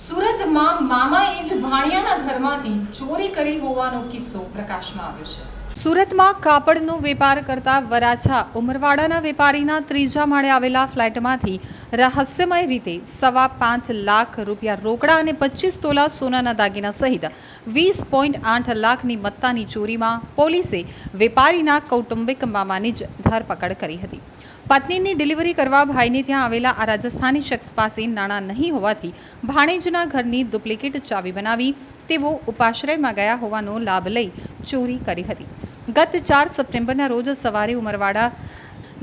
સુરતમાં મામાએ એજ ભાણિયાના ઘરમાંથી ચોરી કરી હોવાનો કિસ્સો પ્રકાશમાં આવ્યો છે. સુરતમાં કાપડનો વેપાર કરતા વરાછા ઉમરવાડાના વેપારીના ત્રીજા માળે આવેલા ફ્લેટમાંથી રહસ્યમય રીતે સવા પાંચ લાખ રૂપિયા રોકડા અને પચીસ તોલા સોનાના દાગીના સહિત વીસ પોઈન્ટ આઠ લાખની મત્તાની ચોરીમાં પોલીસે વેપારીના કૌટુંબિક મામાની જ ધરપકડ કરી હતી. પત્નીની ડિલિવરી કરવા ભાઈને ત્યાં આવેલા આ રાજસ્થાની શખ્સ પાસે નાણાં નહીં હોવાથી ભાણેજના ઘરની ડુપ્લિકેટ ચાવી બનાવી તેઓ ઉપાશ્રયમાં ગયા હોવાનો લાભ લઈ ચોરી કરી હતી. ગત ચાર સપ્ટેમ્બરના રોજ સવારે ઉમરવાડા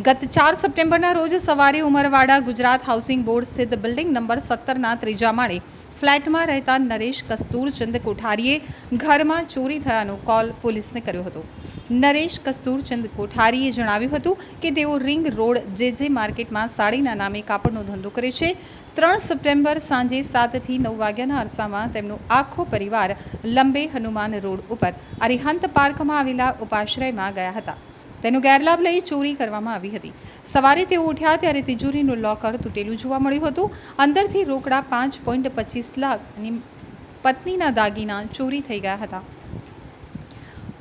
ગત ચાર સપ્ટેમ્બરના રોજ સવારે ઉમરવાડા ગુજરાત હાઉસિંગ બોર્ડ સ્થિત બિલ્ડિંગ નંબર સત્તરના ત્રીજા માળે ફ્લેટમાં રહેતા નરેશ કસ્તુરચંદ કોઠારીએ ઘરમાં ચોરી થયાનો કોલ પોલીસને કર્યો હતો. નરેશ કસ્તુરચંદ કોઠારીએ જણાવ્યું હતું કે તેઓ રિંગ રોડ જે જે માર્કેટમાં સાડીના નામે કાપડનો ધંધો કરે છે. ત્રણ સપ્ટેમ્બર સાંજે સાતથી નવ વાગ્યાના અરસામાં તેમનો આખો પરિવાર લંબે હનુમાન રોડ ઉપર અરિહંત પાર્કમાં આવેલા ઉપાશ્રયમાં ગયા હતા. તેનો ગેરલાભ લઈ ચોરી કરવામાં આવી હતી. સવારે તેઓ ઉઠ્યા ત્યારે તિજોરીનું લોકર તૂટેલું જોવા મળ્યું હતું. અંદરથી રોકડા પાંચ પોઈન્ટ પચીસ લાખ અને પત્નીના દાગીના ચોરી થઈ ગયા હતા.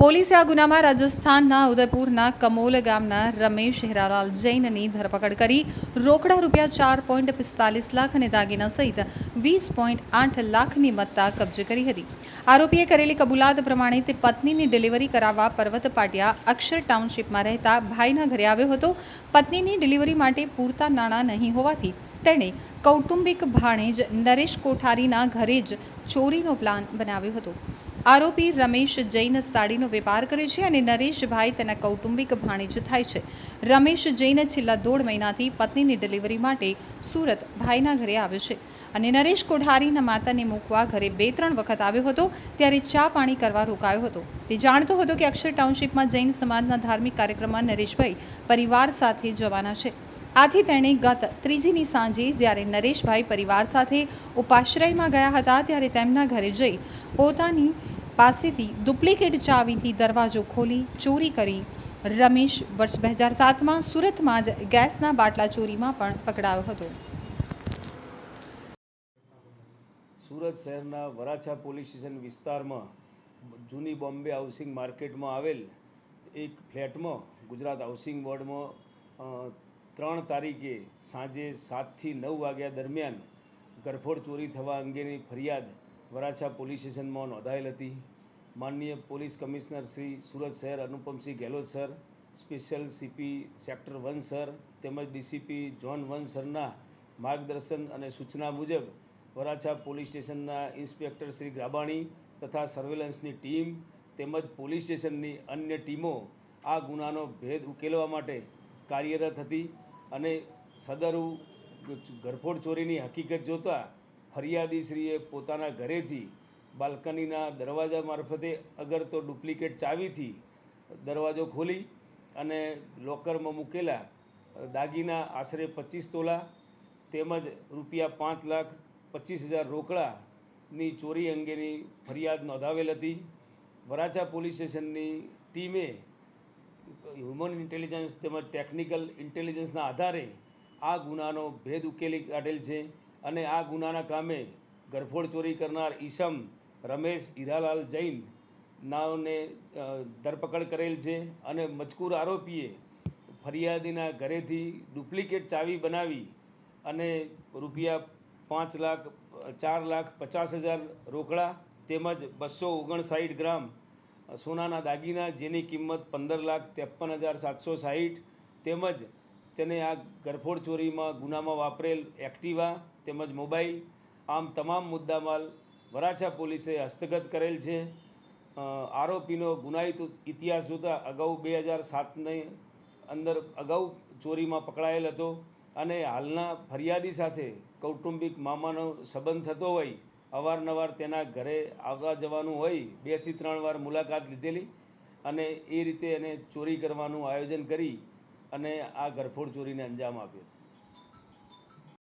પોલીસે આ ગુનામાં રાજસ્થાનના ઉદયપુરના કમોલ ગામના રમેશ હિરાલાલ જૈનની ધરપકડ કરી રોકડા રૂપિયા ચાર પોઈન્ટ પિસ્તાલીસ લાખ અને દાગીના સહિત વીસ પોઈન્ટ આઠ લાખની મત્તા કબજે કરી હતી. આરોપીએ કરેલી કબૂલાત પ્રમાણે તે પત્નીની ડિલિવરી કરાવવા પર્વત પાટિયા અક્ષર ટાઉનશીપમાં રહેતા ભાઈના ઘરે આવ્યો હતો. પત્નીની ડિલિવરી માટે પૂરતા નાણાં નહીં હોવાથી તેણે કૌટુંબિક ભાણેજ નરેશ કોઠારીના ઘરે જ ચોરીનો પ્લાન બનાવ્યો હતો. આરોપી રમેશ જૈન સાડીનો વેપાર કરે છે અને નરેશભાઈ તેના કૌટુંબિક ભાણેજ થાય છે. રમેશ જૈન છેલ્લા દોઢ મહિનાથી પત્નીની ડિલિવરી માટે સુરત ભાઈના ઘરે આવ્યો છે અને નરેશ કોઠારીના માતાને મૂકવા ઘરે બે ત્રણ વખત આવ્યો હતો, ત્યારે ચા પાણી કરવા રોકાયો હતો. તે જાણતો હતો કે અક્ષર ટાઉનશીપમાં જૈન સમાજના ધાર્મિક કાર્યક્રમમાં નરેશભાઈ પરિવાર સાથે જવાના છે. આથી તેણે ગત ત્રીજીની સાંજે જ્યારે નરેશભાઈ પરિવાર સાથે ઉપાશ્રયમાં ગયા હતા, ત્યારે તેમના ઘરે જઈ પોતાની પાસેથી ડુપ્લિકેટ ચાવીથી દરવાજો ખોલી ચોરી કરી. રમેશ વર્ષ બે હજાર સાતમાં સુરતમાં જ ગેસના બાટલા ચોરીમાં પણ પકડાયો હતો. સુરત શહેરના વરાછા પોલીસ સ્ટેશન વિસ્તારમાં જૂની બોમ્બે હાઉસિંગ માર્કેટમાં આવેલ એક ફ્લેટમાં ગુજરાત હાઉસિંગ બોર્ડમાં ત્રણ તારીખે સાંજે સાતથી નવ વાગ્યા દરમિયાન ગરફોડ ચોરી થવા અંગેની ફરિયાદ વરાછા પોલીસ સ્ટેશનમાં નોંધાયેલ હતી. માનનીય પોલીસ કમિશનર શ્રી સુરત શહેર Anupamsinh Gehlot sir, special CP sector one sir, તેમજ ડીસીપી જોન વન સરના માર્ગદર્શન અને સૂચના મુજબ વરાછા પોલીસ સ્ટેશનના ઇન્સ્પેક્ટર શ્રી ગ્રાબાણી તથા સર્વેલન્સની ટીમ તેમજ પોલીસ સ્ટેશનની અન્ય ટીમો આ ગુનાનો ભેદ ઉકેલવા માટે કાર્યરત હતી અને સદરુ ગરફોડ ચોરીની હકીકત જોતાં ફરિયાદીશ્રીએ પોતાના ઘરેથી બાલ્કનીના દરવાજા મારફતે અગર તો ડુપ્લિકેટ ચાવીથી દરવાજો ખોલી અને લોકરમાં મૂકેલા દાગીના, આશરે પચીસ તોલા તેમજ રૂપિયા પાંચ લાખ પચીસ હજાર રોકડાની ચોરી અંગેની ફરિયાદ નોંધાવેલ હતી. વરાછા પોલીસ સ્ટેશનની ટીમે હ્યુમન ઇન્ટેલિજન્સ તેમજ ટેકનિકલ ઇન્ટેલિજન્સના આધારે આ ગુનાનો ભેદ ઉકેલી કાઢેલ છે. અને આ ગુનાના કામે ગરફોડ ચોરી કરનાર ઈસમ રમેશ હીરાલાલ જૈન નાવને ધરપકડ કરેલ છે અને મજકૂર આરોપીએ ફરિયાદીના ઘરેથી ડુપ્લિકેટ ચાવી બનાવી અને રૂપિયા પાંચ લાખ, ચાર લાખ પચાસ હજાર રોકડા તેમજ બસો ઓગણસાઠ ગ્રામ સોનાના દાગીના જેની કિંમત પંદર લાખ ત્રેપન હજાર સાતસો સાહીઠ તેમજ તેને આ ગરફોડ ચોરીમાં ગુનામાં વાપરેલ એક્ટિવા તેમજ મોબાઈલ, આમ તમામ મુદ્દામાલ વરાછા પોલીસે હસ્તગત કરેલ છે. આરોપીનો ગુનાહિત ઇતિહાસ જોતાં અગાઉ બે હજાર સાતની અંદર અગાઉ ચોરીમાં પકડાયેલ હતો અને હાલના ફરિયાદી સાથે કૌટુંબિક મામાનો સંબંધ થતો હોય, અવારનવાર તેના ઘરે આવવા જવાનું હોય, બેથી ત્રણ વાર મુલાકાત લીધેલી અને એ રીતે એને ચોરી કરવાનું આયોજન કરી અને આ ગરફોડ ચોરીને અંજામ આપ્યો